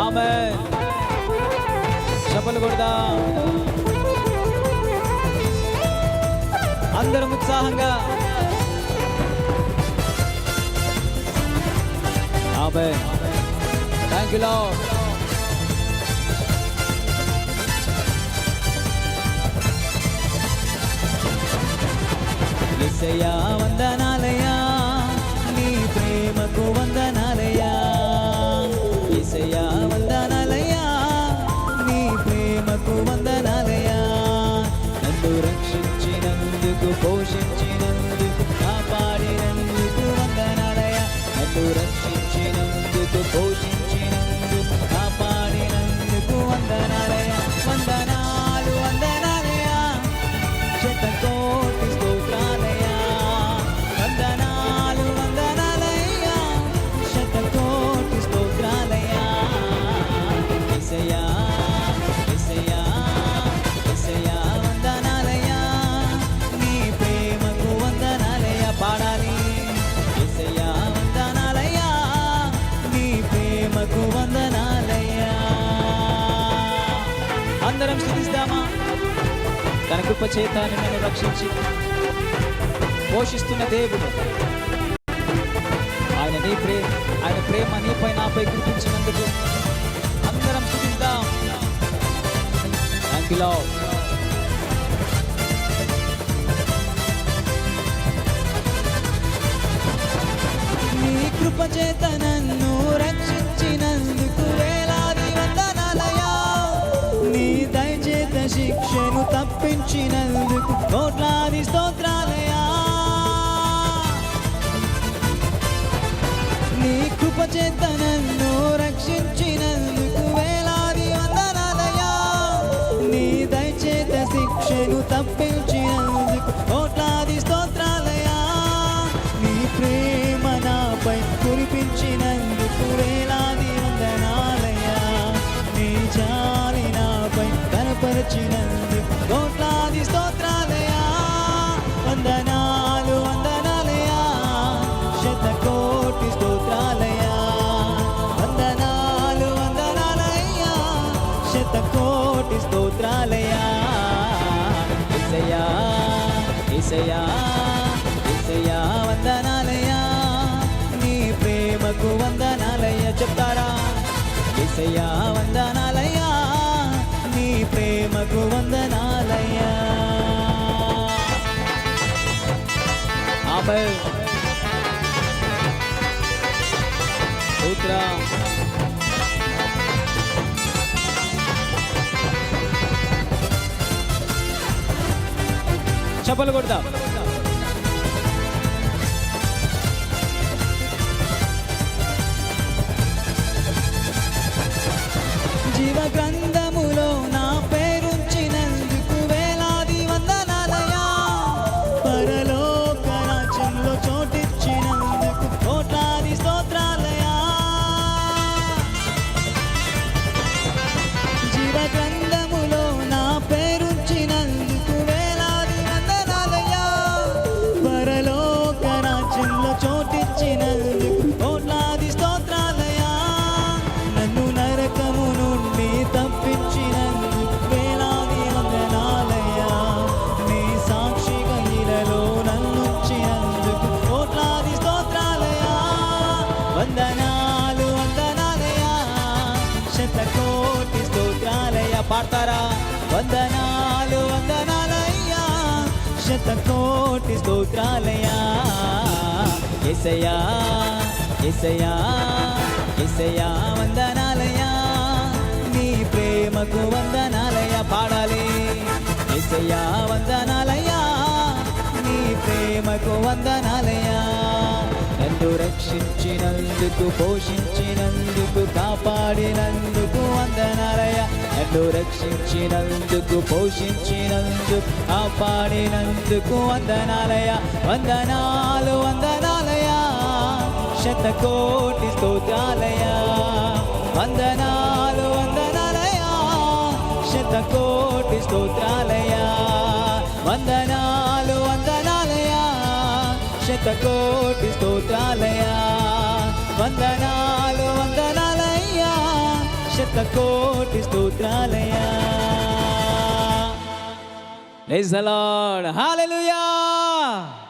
ఆమె చప్పలు కొడదాం. అందరం ఉత్సాహంగా. ఆమె థ్యాంక్ యూ లార్డ్ ఎసయ్యా వందనాలయా నీ ప్రేమకు వందనాలయా ఎసయ్యా అందరం స్థుతిస్తామా? తన కృప చేత నన్ను రక్షించి పోషిస్తున్న దేవుడు. ఆయన నీ ప్రేమ ఆయన ప్రేమ నీపై నాపై గుర్తించినందుకు అందరం స్థుతిద్దాం. థ్యాంక్ నీ కృప చేత నన్ను రక్షించినందుకు చేత నన్ను రక్షించినందుకు వేలాది వందనాలయా నీ దయచేత శిక్షను తప్పించి ఏసయా ఏసయా వందనాలయా నీ ప్రేమకు వందనాలయ చెప్తారా ఏసయా వందనాలయా నీ ప్రేమకు వందనాలయా ఆమె ఉత్తరా చప్పలు కొడదాం జీవగ్రంథ పాడతారా వందనాలు వందనాలయ్యా. శతకోటి స్తోత్రాలయా ఎసయా ఎసయా ఎసయా వందనాలయా నీ ప్రేమకు వందనాలయ పాడాలి. ఎసయా వందనాలయ్యా. నీ ప్రేమకు వందనాలయా నన్ను రక్షించినందుకు పోషించినందుకు కాపాడినందుకు నన్ను రక్షించినందుకు పోషించినందుకు కాపాడినందుకు వందనాలయ వందనాలు వందనాలయ. శతకోటి స్తోత్రాలయ. వందనాలు వందనాలయ. శతకోటి స్తోత్రాలయ. వందనాలు వందనాలయ. శతకోటి స్తోత్రాలయ. వందనాలు వంద శతకోటి స్తోత్రాలయా Praise the Lord. Hallelujah.